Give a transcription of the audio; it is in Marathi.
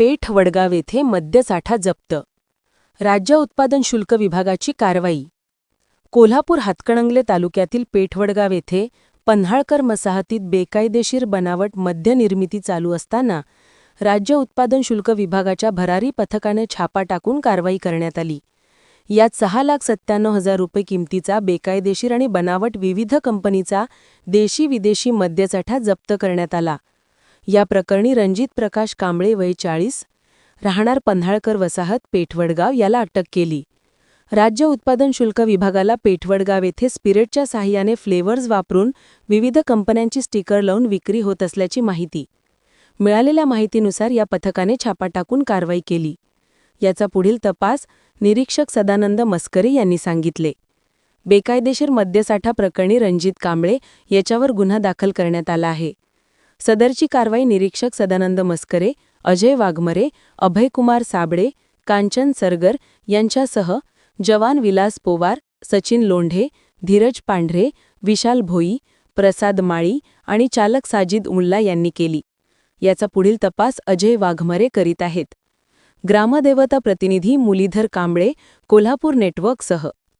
पेठ वडगाव येथे मद्यसाठा जप्त. राज्य उत्पादन शुल्क विभागाची कारवाई. कोल्हापूर हातकणंगले तालुक्यातील पेठवडगाव येथे पन्हाळकर मसाहतीत बेकायदेशीर बनावट मद्य निर्मिती चालू असताना राज्य उत्पादन शुल्क विभागाच्या भरारी पथकाने छापा टाकून कारवाई करण्यात आली. यात सहा लाख सत्त्याण्णव हजार रुपये किमतीचा बेकायदेशीर आणि बनावट विविध कंपनीचा देशी विदेशी मद्यसाठा जप्त करण्यात आला. या प्रकरणी रणजित प्रकाश कांबळे वय चाळीस राहणार पन्हाळकर वसाहत पेठवडगाव याला अटक केली. राज्य उत्पादन शुल्क विभागाला पेठवडगाव येथे स्पिरिटच्या साह्याने फ्लेवर्स वापरून विविध कंपन्यांची स्टिकर लावून विक्री होत असल्याची माहिती. मिळालेल्या माहितीनुसार या पथकाने छापा टाकून कारवाई केली. याचा पुढील तपास निरीक्षक सदानंद मस्करे यांनी सांगितले. बेकायदेशीर मद्यसाठा प्रकरणी रणजित कांबळे याच्यावर गुन्हा दाखल करण्यात आला आहे. सदरची कारवाई निरीक्षक सदानंद मस्करे अजय वाघमरे अभयकुमार साबळे कांचन सरगर यांच्यासह जवान विलास पोवार सचिन लोंढे धीरज पांढरे विशाल भोई प्रसाद माळी आणि चालक साजिद मुल्ला यांनी केली. याचा पुढील तपास अजय वाघमरे करीत आहेत. ग्रामदेवता प्रतिनिधी मुलीधर कांबळे कोल्हापूर नेटवर्कसह.